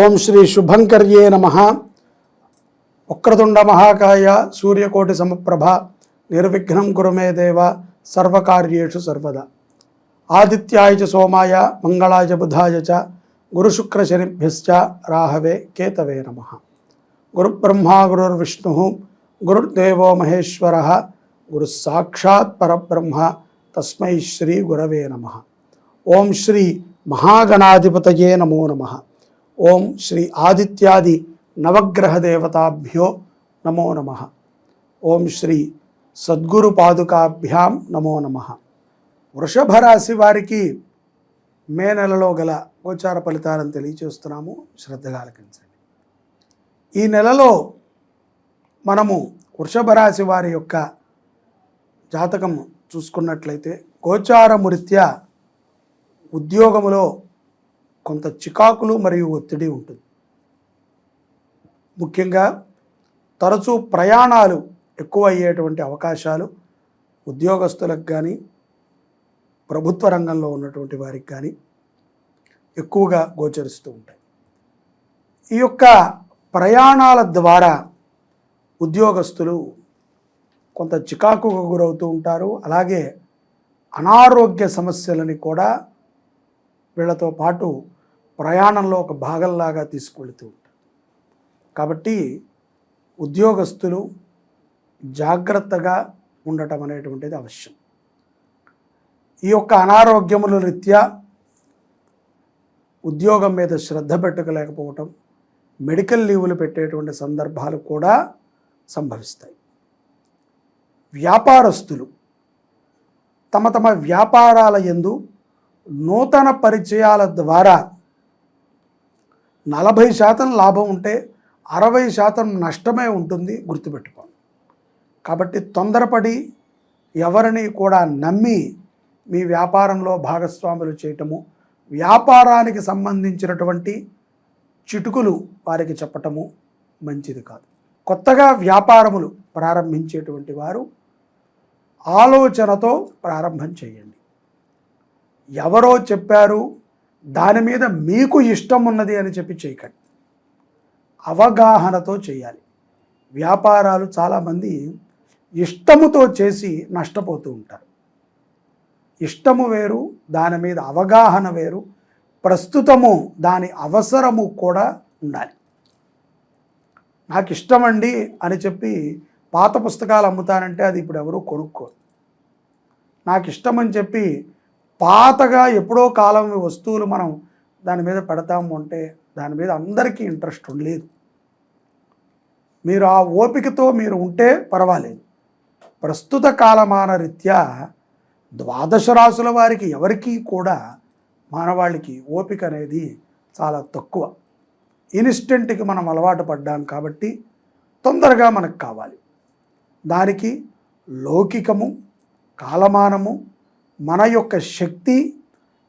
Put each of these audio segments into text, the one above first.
ఓం శ్రీ శుభంకర్యే నమ. వక్రతుండ మహాకాయ సూర్యకోటి సమప్రభ నిర్విఘ్నం కురుమే దేవ సర్వకార్యేషు సర్వదా. ఆదిత్యాయ చ సోమాయ మంగళాయ చ బుధాయ చ గురుశుక్రశనిభ్యశ్చ రాహవే కేతవే నమ. గురుబ్రహ్మా గురుర్విష్ణు గురుర్దేవో మహేశ్వర. గురుసాక్షాత్ పరబ్రహ్మ తస్మై శ్రీ గురవే నమ. ఓం శ్రీ మహాగణాధిపతయే నమో నమ. ఓం శ్రీ ఆదిత్యాది నవగ్రహ దేవతాభ్యో నమో నమ. ఓం శ్రీ సద్గురు పాదుకాభ్యాం నమో నమ. వృషభ రాశి వారికి మే నెలలో గల గోచార ఫలితాలను తెలియచేస్తున్నాము. శ్రద్ధగా ఆలకించండి. ఈ నెలలో మనము వృషభ రాశి వారి యొక్క జాతకం చూసుకున్నట్లయితే గోచారము రీత్యా ఉద్యోగములో కొంత చికాకులు మరియు ఒత్తిడి ఉంటుంది. ముఖ్యంగా తరచూ ప్రయాణాలు ఎక్కువ అయ్యేటువంటి అవకాశాలు ఉద్యోగస్తులకు కానీ ప్రభుత్వ రంగంలో ఉన్నటువంటి వారికి కానీ ఎక్కువగా గోచరిస్తూ ఉంటాయి. ఈ యొక్క ప్రయాణాల ద్వారా ఉద్యోగస్తులు కొంత చికాకుకు గురవుతూ ఉంటారు. అలాగే అనారోగ్య సమస్యలని కూడా వీళ్ళతో పాటు ప్రయాణంలో ఒక భాగంలాగా తీసుకువెళుతూ ఉంటారు. కాబట్టి ఉద్యోగస్తులు జాగ్రత్తగా ఉండటం అనేటువంటిది అవశ్యం. ఈ యొక్క అనారోగ్యముల రీత్యా ఉద్యోగం మీద శ్రద్ధ పెట్టకలేకపోవటం మెడికల్ లీవులు పెట్టేటువంటి సందర్భాలు కూడా సంభవిస్తాయి. వ్యాపారస్తులు తమ తమ వ్యాపారాల యందు నూతన పరిచయాల ద్వారా నలభై శాతం లాభం ఉంటే అరవై శాతం నష్టమే ఉంటుంది గుర్తుపెట్టుకోండి కాబట్టి తొందరపడి ఎవరిని కూడా నమ్మి మీ వ్యాపారంలో భాగస్వాములు చేయటము వ్యాపారానికి సంబంధించినటువంటి చిటుకులు వారికి చెప్పటము మంచిది కాదు. కొత్తగా వ్యాపారములు ప్రారంభించేటువంటి వారు ఆలోచనతో ప్రారంభం చేయండి. ఎవరో చెప్పారు దాని మీద మీకు ఇష్టం ఉన్నది అని చెప్పి చేయకండి. అవగాహనతో చేయాలి. వ్యాపారాలు చాలామంది ఇష్టముతో చేసి నష్టపోతూ ఉంటారు. ఇష్టము వేరు దాని మీద అవగాహన వేరు ప్రస్తుతము దాని అవసరము కూడా ఉండాలి. నాకు ఇష్టమండి అని చెప్పి పాత పుస్తకాలు అమ్ముతానంటే అది ఇప్పుడు ఎవరు కొనుక్కోరు. నాకు ఇష్టమని చెప్పి పాతగా ఎప్పుడో కాలం వస్తువులు మనం దాని మీద పెడతాము అంటే దాని మీద అందరికీ ఇంట్రెస్ట్ ఉండలేదు. మీరు ఆ ఓపికతో మీరు ఉంటే పర్వాలేదు. ప్రస్తుత కాలమాన రీత్యా ద్వాదశ రాసుల వారికి ఎవరికీ కూడా మానవాళికి ఓపిక అనేది చాలా తక్కువ. ఇన్స్టెంట్కి మనం అలవాటు పడ్డాం కాబట్టి తొందరగా మనకు కావాలి. దానికి లౌకికము కాలమానము మన యొక్క శక్తి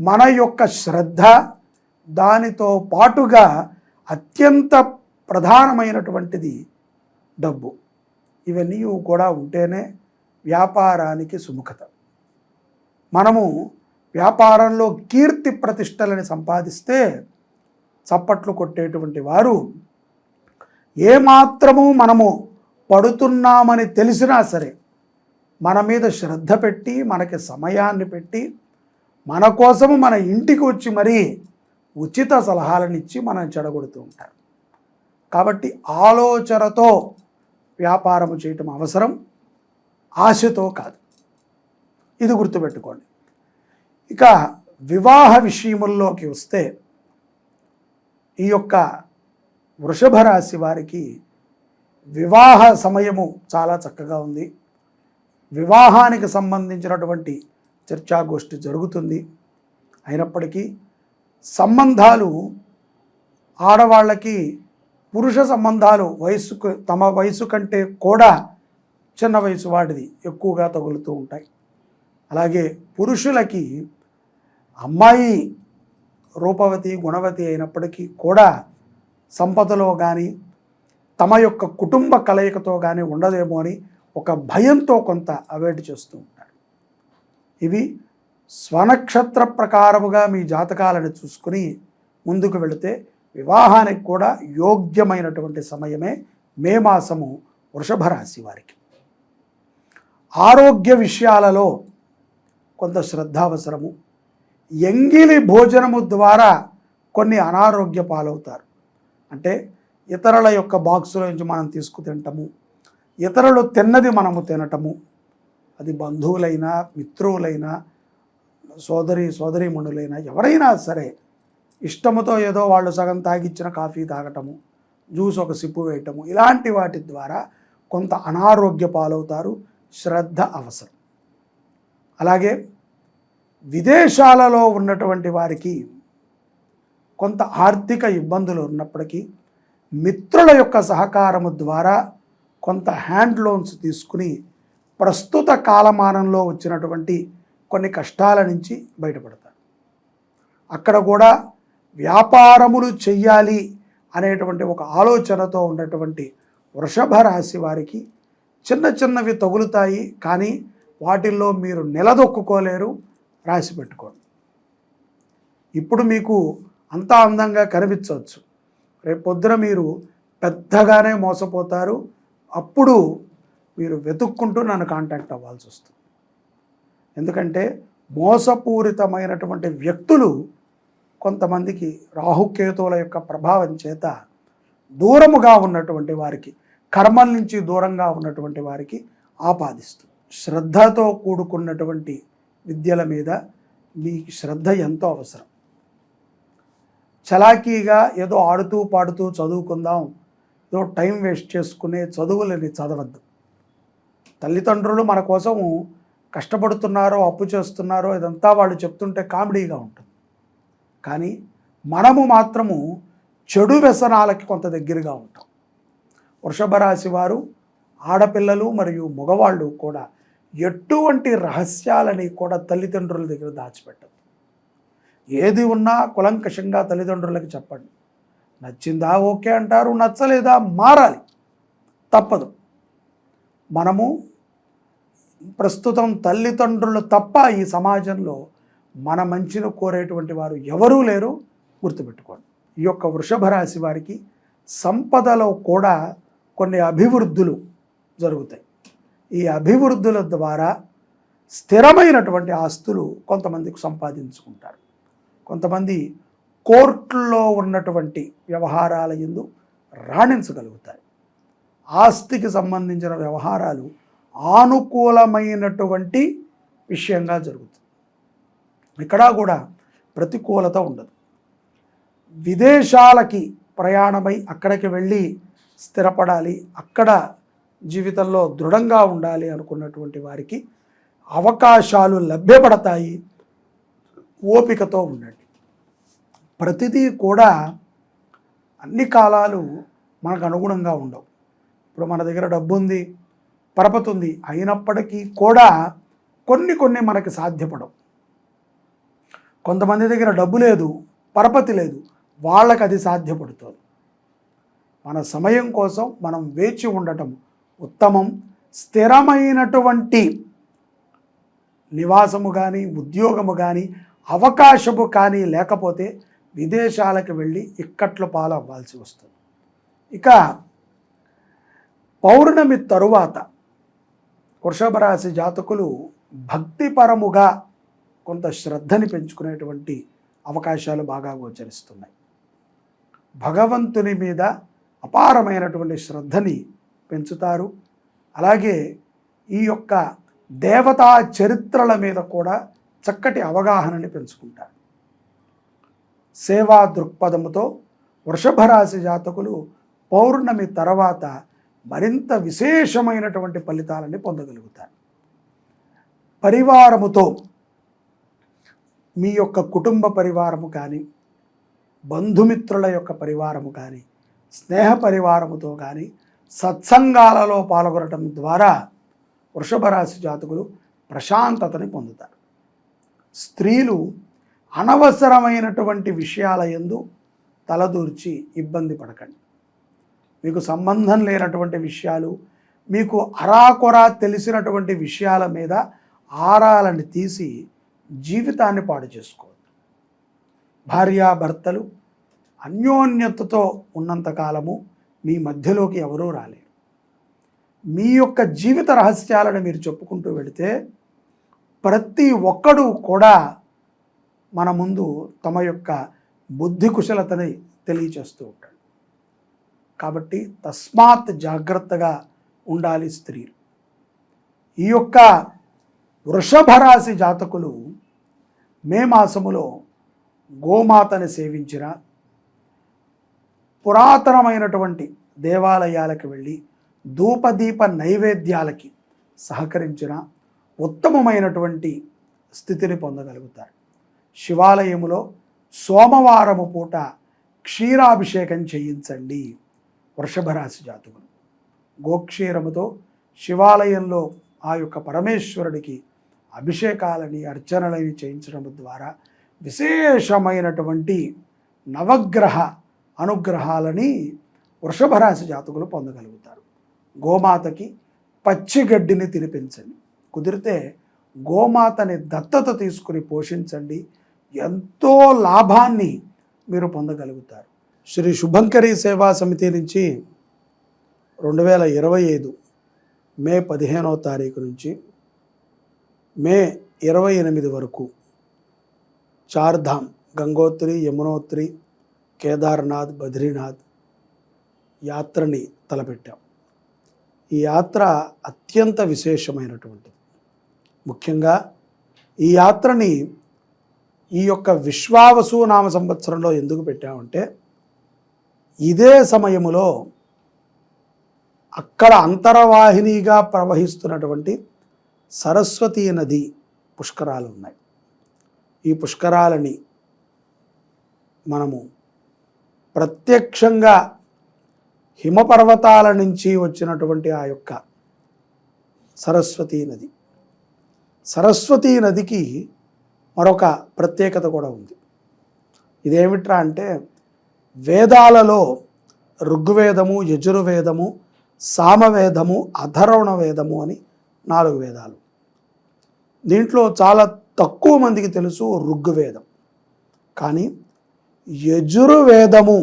మన యొక్క శ్రద్ధ దానితో పాటుగా అత్యంత ప్రధానమైనటువంటిది డబ్బు. ఇవన్నీ కూడా ఉంటేనే వ్యాపారానికి సుముఖత. మనము వ్యాపారంలో కీర్తి ప్రతిష్టలని సంపాదిస్తే చప్పట్లు కొట్టేటువంటి వారు ఏమాత్రము మనము పడుతున్నామని తెలిసినా సరే మన మీద శ్రద్ధ పెట్టి మనకి సమయాన్ని పెట్టి మన కోసము మన ఇంటికి వచ్చి మరీ ఉచిత సలహాలను ఇచ్చి మనం చెడగొడుతూ ఉంటారు. కాబట్టి ఆలోచనతో వ్యాపారము చేయటం అవసరం ఆశతో కాదు. ఇది గుర్తుపెట్టుకోండి. ఇక వివాహ విషయముల్లోకి వస్తే ఈ యొక్క వృషభ రాశి వారికి వివాహ సమయము చాలా చక్కగా ఉంది. వివాహానికి సంబంధించినటువంటి చర్చాగోష్ఠి జరుగుతుంది. అయినప్పటికీ సంబంధాలు ఆడవాళ్ళకి పురుష సంబంధాలు వయసుకు తమ వయసు కంటే కూడా చిన్న వయసు వాటిది ఎక్కువగా తగులుతూ ఉంటాయి. అలాగే పురుషులకి అమ్మాయి రూపవతి గుణవతి అయినప్పటికీ కూడా సంపదలో కానీ తమ యొక్క కుటుంబ కలయికతో కానీ ఉండదేమో అని ఒక భయంతో కొంత అవాయిడ్ చేస్తూ ఉంటారు ఇవి స్వనక్షత్ర ప్రకారముగా మీ జాతకాలను చూసుకుని ముందుకు వెళితే వివాహానికి కూడా యోగ్యమైనటువంటి సమయమే మే మాసము వృషభ రాశి వారికి. ఆరోగ్య విషయాలలో కొంత శ్రద్ధ అవసరము. ఎంగిలి భోజనము ద్వారా కొన్ని అనారోగ్య పాలవుతారు. అంటే ఇతరుల యొక్క బాక్సుల నుంచి మనం తీసుకు తింటము. ఇతరులు తిన్నది మనము తినటము. అది బంధువులైనా మిత్రువులైనా సోదరి సోదరీమణులైనా ఎవరైనా సరే ఇష్టముతో ఏదో వాళ్ళు సగం తాగిచ్చిన కాఫీ తాగటము జ్యూస్ ఒక సిప్పు వేయటము ఇలాంటి వాటి ద్వారా కొంత అనారోగ్య పాలవుతారు శ్రద్ధ అవసరం. అలాగే విదేశాలలో ఉన్నటువంటి వారికి కొంత ఆర్థిక ఇబ్బందులు ఉన్నప్పటికీ మిత్రుల యొక్క సహకారము ద్వారా కొంత హ్యాండ్ లోన్స్ తీసుకుని ప్రస్తుత కాలమానంలో వచ్చినటువంటి కొన్ని కష్టాల నుంచి బయటపడతారు. అక్కడ కూడా వ్యాపారములు చెయ్యాలి అనేటువంటి ఒక ఆలోచనతో ఉన్నటువంటి వృషభ రాశి వారికి చిన్న చిన్నవి తగులుతాయి కానీ వాటిల్లో మీరు నిలదొక్కుకోలేరు రాసి పెట్టుకోండి ఇప్పుడు మీకు అంతా అందంగా కనిపించవచ్చు. రేపు పొద్దున మీరు పెద్దగానే మోసపోతారు అప్పుడు మీరు వెతుక్కుంటూ నన్ను కాంటాక్ట్ అవ్వాల్సి వస్తుంది. ఎందుకంటే మోసపూరితమైనటువంటి వ్యక్తులు కొంతమందికి రాహుకేతువుల యొక్క ప్రభావం చేత దూరముగా ఉన్నటువంటి వారికి కర్మల నుంచి దూరంగా ఉన్నటువంటి వారికి ఆపాదిస్తుంది. శ్రద్ధతో కూడుకున్నటువంటి విద్యల మీద మీ శ్రద్ధ ఎంతో అవసరం. చలాకీగా ఏదో ఆడుతూ పాడుతూ చదువుకుందాం ఏదో టైం వేస్ట్ చేసుకునే చదువులని చదవద్దు. తల్లిదండ్రులు మన కోసం కష్టపడుతున్నారో అప్పు చేస్తున్నారో ఇదంతా వాళ్ళు చెప్తుంటే కామెడీగా ఉంటుంది. కానీ మనము మాత్రము చెడు వ్యసనాలకి కొంత దగ్గరగా ఉంటాం. వృషభ రాశి వారు ఆడపిల్లలు మరియు మగవాళ్ళు కూడా ఎటువంటి రహస్యాలని కూడా తల్లిదండ్రుల దగ్గర దాచిపెట్టదు ఏది ఉన్నా కులంకషంగా తల్లిదండ్రులకి చెప్పండి. నచ్చిందా ఓకే అంటారు నచ్చలేదా మారాలి. తప్పదు. మనము ప్రస్తుతం తల్లిదండ్రులు తప్ప ఈ సమాజంలో మన మంచిని కోరేటువంటి వారు ఎవరూ లేరు గుర్తుపెట్టుకోండి. ఈ యొక్క వృషభ రాశి వారికి సంపదలో కూడా కొన్ని అభివృద్ధులు జరుగుతాయి. ఈ అభివృద్ధుల ద్వారా స్థిరమైనటువంటి ఆస్తులు కొంతమందికి సంపాదించుకుంటారు. కొంతమంది కోర్టుల్లో ఉన్నటువంటి వ్యవహారాల ఎందు రాణించగలుగుతాయి. ఆస్తికి సంబంధించిన వ్యవహారాలు ఆనుకూలమైనటువంటి విషయంగా జరుగుతుంది. ఇక్కడ కూడా ప్రతికూలత ఉండదు. విదేశాలకి ప్రయాణమై అక్కడికి వెళ్ళి స్థిరపడాలి అక్కడ జీవితంలో దృఢంగా ఉండాలి అనుకున్నటువంటి వారికి అవకాశాలు లభ్యపడతాయి. ఓపికతో ఉండండి. ప్రతిదీ కూడా అన్ని కాలాలు మనకు అనుగుణంగా ఉండవు. ఇప్పుడు మన దగ్గర డబ్బు ఉంది పరపతి ఉంది అయినప్పటికీ కూడా కొన్ని కొన్ని మనకి సాధ్యపడవు. కొంతమంది దగ్గర డబ్బు లేదు పరపతి లేదు వాళ్ళకి అది సాధ్యపడుతుంది. మన సమయం కోసం మనం వేచి ఉండటం ఉత్తమం. స్థిరమైనటువంటి నివాసము కానీ ఉద్యోగము కానీ అవకాశము కానీ లేకపోతే విదేశాలకు వెళ్ళి ఇక్కట్లు పాలవ్వాల్సి వస్తుంది. ఇక పౌర్ణమి తరువాత వృషభ రాశి జాతకులు భక్తిపరముగా కొంత శ్రద్ధని పెంచుకునేటువంటి అవకాశాలు బాగా గోచరిస్తున్నాయి. భగవంతుని మీద అపారమైనటువంటి శ్రద్ధని పెంచుతారు. అలాగే ఈ యొక్క దేవతా చరిత్రల మీద కూడా చక్కటి అవగాహనని పెంచుకుంటారు. సేవా దృక్పథముతో వృషభరాశి జాతకులు పౌర్ణమి తర్వాత మరింత విశేషమైనటువంటి ఫలితాలని పొందగలుగుతారు. పరివారముతో మీ యొక్క కుటుంబ పరివారము కానీ బంధుమిత్రుల యొక్క పరివారము కానీ స్నేహ పరివారముతో కానీ సత్సంగాలలో పాల్గొనటం ద్వారా వృషభ రాశి జాతకులు ప్రశాంతతని పొందుతారు. స్త్రీలు అనవసరమైనటువంటి విషయాల ఎందు తలదూర్చి ఇబ్బంది పడకండి. మీకు సంబంధం లేనటువంటి విషయాలు మీకు అరాకొరా తెలిసినటువంటి విషయాల మీద ఆరాలని తీసి జీవితాన్ని పాడు చేసుకోవద్దు. భార్యాభర్తలు అన్యోన్యతతో ఉన్నంత కాలము మీ మధ్యలోకి ఎవరూ రాలేరు. మీ యొక్క జీవిత రహస్యాలను మీరు చెప్పుకుంటూ వెళితే ప్రతి ఒక్కడు కూడా మన ముందు తమ యొక్క బుద్ధి కుశలతని తెలియచేస్తూ ఉంటాడు. కాబట్టి తస్మాత్ జాగ్రత్తగా ఉండాలి స్త్రీలు. ఈ యొక్క వృషభ రాశి జాతకులు మే మాసములో గోమాతని సేవించిన పురాతనమైనటువంటి దేవాలయాలకు వెళ్ళి ధూపదీప నైవేద్యాలకి సహకరించిన ఉత్తమమైనటువంటి స్థితిని పొందగలుగుతారు. శివాలయములో సోమవారము పూట క్షీరాభిషేకం చేయించండి. వృషభరాశి జాతకులు. గోక్షీరముతో శివాలయంలో ఆ యొక్క పరమేశ్వరుడికి అభిషేకాలని అర్చనలని చేయించడం ద్వారా విశేషమైనటువంటి నవగ్రహ అనుగ్రహాలని వృషభరాశి జాతకులు పొందగలుగుతారు. గోమాతకి పచ్చిగడ్డిని తినిపించండి. కుదిరితే గోమాతని దత్తత తీసుకుని పోషించండి. ఎంతో లాభాన్ని మీరు పొందగలుగుతారు. శ్రీ శుభంకరి సేవా సమితి నుంచి రెండు వేల ఇరవై ఐదు మే పదిహేనవ తారీఖు నుంచి మే ఇరవై ఎనిమిది వరకు చార్ధామ్ గంగోత్రి యమునోత్రి కేదార్నాథ్ బద్రీనాథ్ యాత్రని తలపెట్టాం. ఈ యాత్ర అత్యంత విశేషమైనటువంటిది. ముఖ్యంగా ఈ యాత్రని ఈ యొక్క విశ్వావసు నామ సంవత్సరంలో ఎందుకు పెట్టామంటే ఇదే సమయములో అక్కడ అంతర్వాహినిగా ప్రవహిస్తున్నటువంటి సరస్వతీ నది పుష్కరాలు ఉన్నాయి ఈ పుష్కరాలని మనము ప్రత్యక్షంగా హిమపర్వతాల నుంచి వచ్చినటువంటి ఆ యొక్క సరస్వతీ నది. సరస్వతీ నదికి మరొక ప్రత్యేకత కూడా ఉంది. ఇదేమిట్రా అంటే వేదాలలో ఋగ్వేదము యజుర్వేదము సామవేదము అధర్వణ వేదము అని నాలుగు వేదాలు. దీంట్లో చాలా తక్కువ మందికి తెలుసు ఋగ్వేదం. కానీ యజుర్వేదము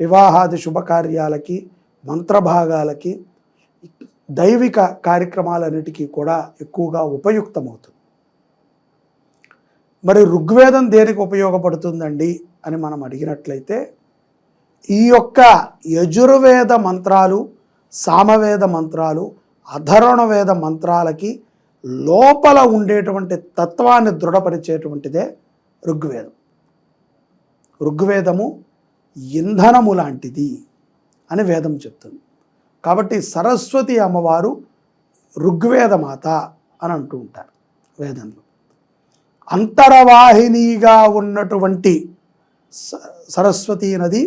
వివాహాది శుభకార్యాలకి మంత్రభాగాలకి దైవిక కార్యక్రమాలన్నిటికీ కూడా ఎక్కువగా ఉపయుక్తమవుతుంది. మరి ఋగ్వేదం దేనికి ఉపయోగపడుతుందండి అని మనం అడిగినట్లయితే ఈ యొక్క యజుర్వేద మంత్రాలు సామవేద మంత్రాలు అధర్వణవేద మంత్రాలకి లోపల ఉండేటువంటి తత్వాన్ని దృఢపరిచేటువంటిదే ఋగ్వేదం. ఋగ్వేదము ఇంధనము లాంటిది అని వేదం చెప్తుంది. కాబట్టి సరస్వతి అమ్మవారు ఋగ్వేదమాత అని అంటూ ఉంటారు వేదంలో. అంతరవాహినిగా ఉన్నటువంటి స- సరస్వతీ నది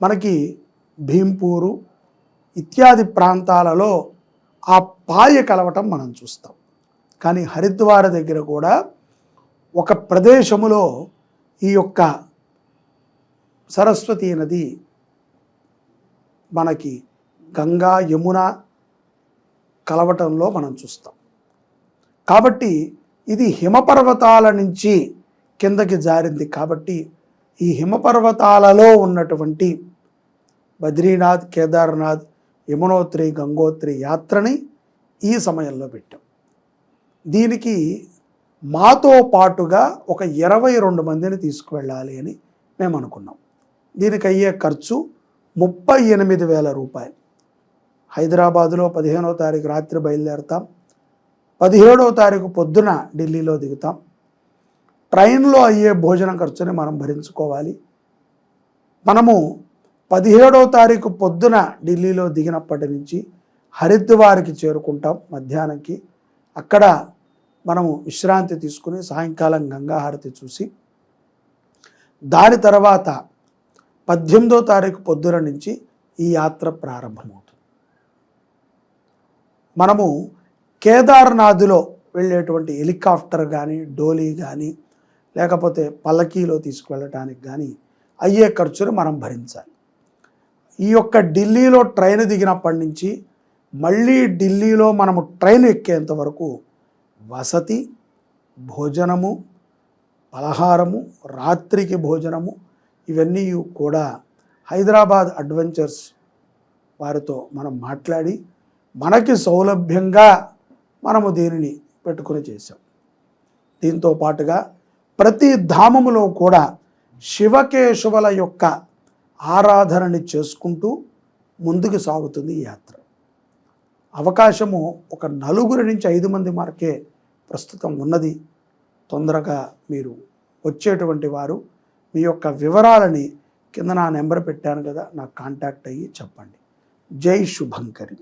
మనకి భీంపూరు ఇత్యాది ప్రాంతాలలో ఆ పాయ కలవటం మనం చూస్తాం. కానీ హరిద్వార దగ్గర కూడా ఒక ప్రదేశములో ఈ యొక్క సరస్వతీ నది మనకి గంగా యమున కలవటంలో మనం చూస్తాం. కాబట్టి ఇది హిమపర్వతాల నుంచి కిందకి జారింది కాబట్టి ఈ హిమపర్వతాలలో ఉన్నటువంటి బద్రీనాథ్ కేదార్నాథ్ యమునోత్రి గంగోత్రి యాత్రని ఈ సమయంలో పెట్టాం. దీనికి మాతో పాటుగా ఒక ఇరవై రెండు మందిని తీసుకువెళ్ళాలి అని మేము అనుకున్నాం. దీనికి అయ్యే ఖర్చు ముప్పై ఎనిమిది వేల రూపాయలు. హైదరాబాదులో పదిహేనో తారీఖు రాత్రి బయలుదేరతాం. పదిహేడవ తారీఖు పొద్దున ఢిల్లీలో దిగుతాం. ట్రైన్లో అయ్యే భోజనం ఖర్చుని మనం భరించుకోవాలి. మనము పదిహేడవ తారీఖు పొద్దున ఢిల్లీలో దిగినప్పటి నుంచి హరిద్వార్కి చేరుకుంటాం మధ్యాహ్నంకి. అక్కడ మనము విశ్రాంతి తీసుకుని సాయంకాలం గంగాహారతి చూసి దాని తర్వాత పద్దెనిమిదో తారీఖు పొద్దున నుంచి ఈ యాత్ర ప్రారంభమవుతుంది. మనము కేదార్నాథ్లో వెళ్ళేటువంటి హెలికాప్టర్ కానీ డోలీ కానీ లేకపోతే పల్లకీలో తీసుకువెళ్ళటానికి కానీ అయ్యే ఖర్చును మనం భరించాలి. ఈ యొక్క ఢిల్లీలో ట్రైన్ దిగినప్పటి నుంచి మళ్ళీ ఢిల్లీలో మనము ట్రైన్ ఎక్కేంత వరకు వసతి భోజనము పలహారము రాత్రికి భోజనము ఇవన్నీ కూడా హైదరాబాద్ అడ్వెంచర్స్ వారితో మనం మాట్లాడి మనకి సౌలభ్యంగా మనము దీనిని పెట్టుకుని చేశాం. దీంతో పాటుగా ప్రతి ధామములో కూడా శివకేశవుల యొక్క ఆరాధనని చేసుకుంటూ ముందుకు సాగుతుంది ఈ యాత్ర. అవకాశము ఒక నలుగురి నుంచి ఐదు మంది మార్కే ప్రస్తుతం ఉన్నది. తొందరగా మీరు వచ్చేటువంటి వారు మీ యొక్క వివరాలని కింద నా నెంబర్ పెట్టాను కదా నాకు కాంటాక్ట్ అయ్యి చెప్పండి. జై శుభంకరి.